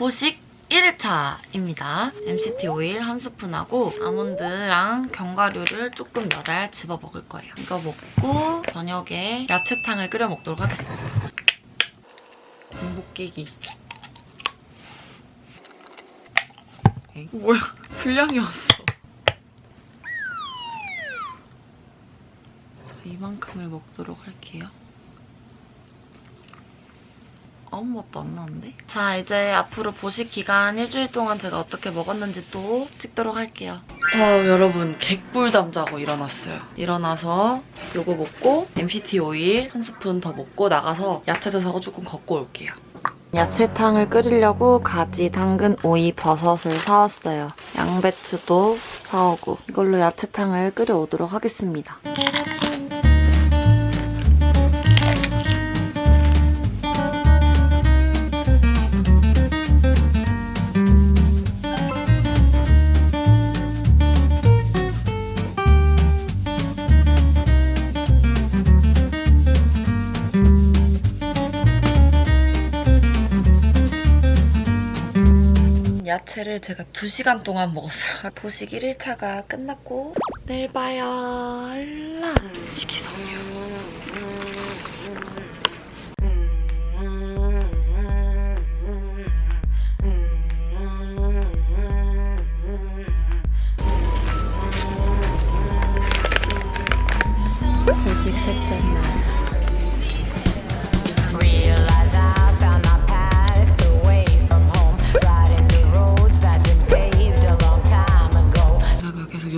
보식 1일차입니다. MCT 오일 한 스푼하고 아몬드랑 견과류를 조금 몇 알 집어 먹을 거예요. 이거 먹고 저녁에 야채탕을 끓여 먹도록 하겠습니다. 에이, 뭐야, 분량이 왔어. 자, 이만큼을 먹도록 할게요. 아무 맛도 안 나는데? 자, 이제 앞으로 보식 기간 일주일 동안 제가 어떻게 먹었는지 또 찍도록 할게요. 어, 여러분, 개꿀 잠 자고 일어났어요. 일어나서 요거 먹고 MCT 오일 한 스푼 더 먹고 나가서 야채도 사고 조금 걷고 올게요. 야채탕을 끓이려고 가지, 당근, 오이, 버섯을 사왔어요. 양배추도 사오고 이걸로 야채탕을 끓여오도록 하겠습니다. 야채를 제가 2시간 동안 먹었어요. 보식 1일차가 끝났고 내일 봐요. 알라. 식이섬유.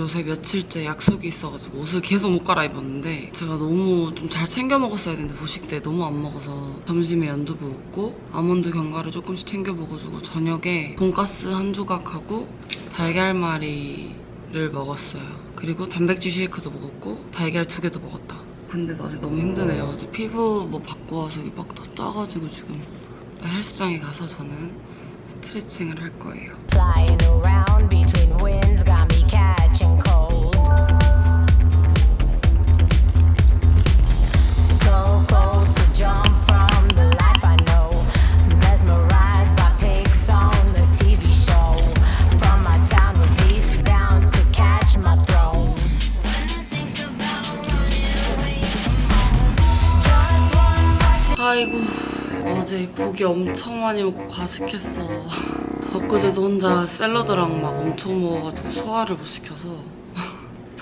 요새 며칠째 약속이 있어가지고 옷을 계속 못 갈아입었는데 제가 너무 좀 잘 챙겨 먹었어야 되는데 보식 때 너무 안 먹어서 점심에 연두부 먹고 아몬드 견과류 조금씩 챙겨 먹어주고 저녁에 돈가스 한 조각하고 달걀말이를 먹었어요. 그리고 단백질 쉐이크도 먹었고 달걀 두 개도 먹었다. 근데 나 너무 힘드네요. 어제 피부 뭐 받고 와서 여기 막더 짜가지고 지금 헬스장에 가서 저는 스트레칭을 할 거예요. 아이고 어제 고기 엄청 많이 먹고 과식했어. 엊그제도 혼자 샐러드랑 막 엄청 먹어가지고 소화를 못 시켜서.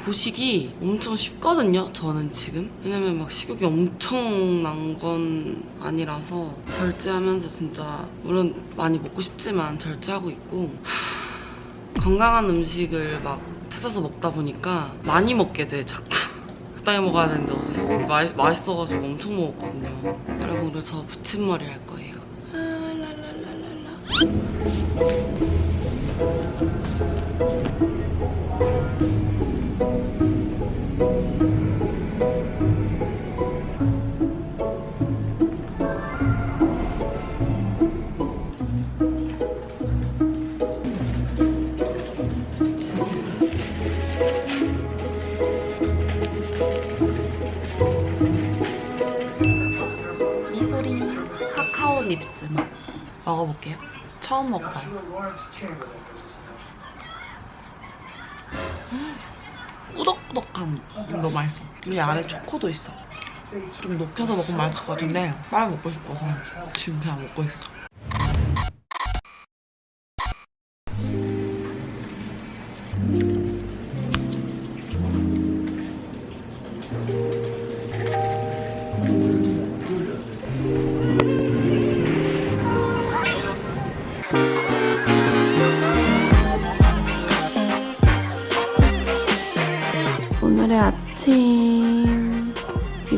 보식이 엄청 쉽거든요 저는 지금. 왜냐면 막 식욕이 엄청 난 건 아니라서 절제하면서 진짜 물론 많이 먹고 싶지만 절제하고 있고. 하, 건강한 음식을 막 찾아서 먹다 보니까 많이 먹게 돼 자꾸 적당히 먹어야 되는데 어제 소고기 맛, 맛있어가지고 엄청 먹었거든요. 여러분 그래서 저 붙임머리 할 거예요. 아, 랄랄랄랄라. 카카오 닙스 맛 먹어볼게요. 처음 먹어봐요. 음, 꾸덕꾸덕한 너무 맛있어. 이 아래 초코도 있어. 좀 녹여서 먹으면 맛있을 것 같은데 빨리 먹고 싶어서 지금 그냥 먹고 있어.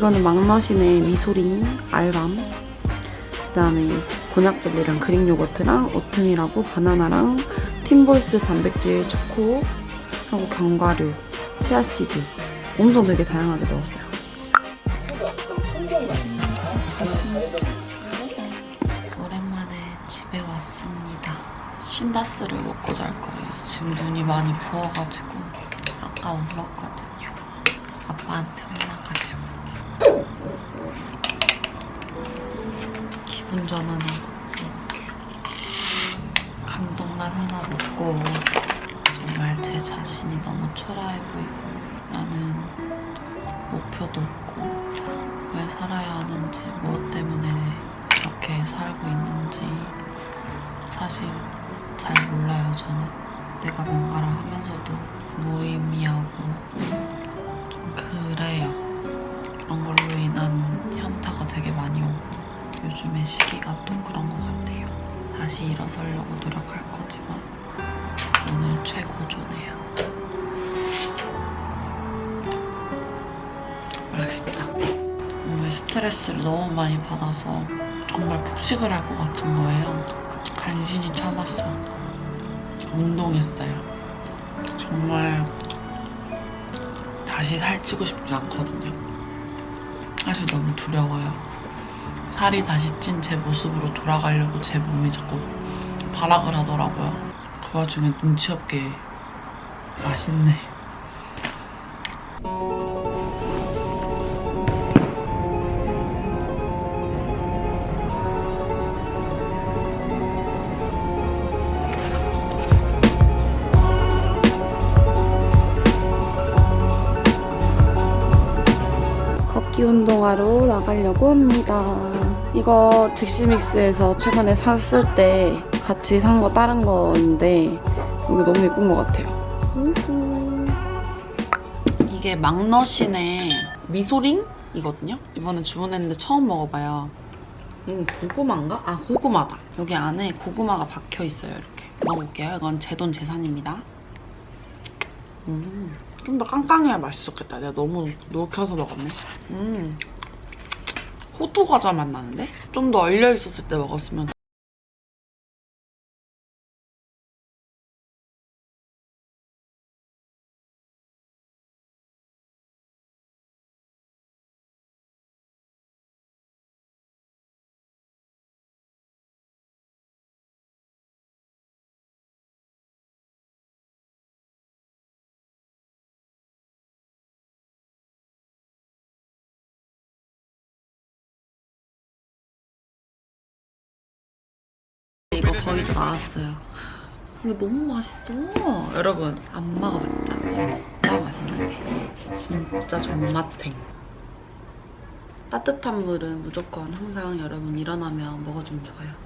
이거는 막너신의 미소린 알밤. 그 다음에 곤약 젤리랑 그릭 요거트랑 오트밀하고 바나나랑 팀볼스 단백질 초코 하고 견과류 치아씨드. 엄청 되게 다양하게 넣었어요. 오랜만에 집에 왔습니다. 신다스를 먹고 잘 거예요. 지금 눈이 많이 부어가지고 아까 울었거든요. 아빠한테 혼나가지고. 기분 전환하고 올게요. 라면 하나 먹고 정말 제 자신이 너무 초라해 보이고 나는 목표도 없고 왜 살아야 하는지 무엇 때문에 이렇게 살고 있는지 사실 잘 몰라요 저는. 내가 뭔가를 하면서도 무의미하고 좀 그래요. 그런 걸로 요즘의 시기가 또 그런 것 같아요. 다시 일어서려고 노력할 거지만 오늘 최고조네요. 맛있다. 오늘 스트레스를 너무 많이 받아서 정말 폭식을 할 것 같은 거예요. 간신히 참았어. 운동했어요. 정말 다시 살찌고 싶지 않거든요. 사실 너무 두려워요 살이 다시 찐 제 모습으로 돌아가려고 제 몸이 자꾸 발악을 하더라고요 그 와중에 눈치 없게 맛있네 걷기 운동하러 나가려고 합니다. 이거 잭시믹스에서 최근에 샀을 때 같이 산 거 다른 건데 이거 너무 예쁜 것 같아요. 우후. 이게 막너신의 미소링이거든요. 이번에 주문했는데 처음 먹어봐요. 음, 고구마인가? 아, 고구마다. 여기 안에 고구마가 박혀 있어요, 이렇게. 먹어볼게요. 이건 제 돈 재산입니다. 음, 좀 더 깡깡해야 맛있었겠다. 내가 너무 녹여서 먹었네. 음, 호두 과자 맛 나는데? 좀 더 얼려 있었을 때 먹었으면 거 거의 다 나왔어요. 이거 너무 맛있어. 여러분, 안 먹어봤죠? 이거 진짜 맛있는데. 진짜 존맛탱. 따뜻한 물은 무조건 항상 여러분 일어나면 먹어주면 좋아요.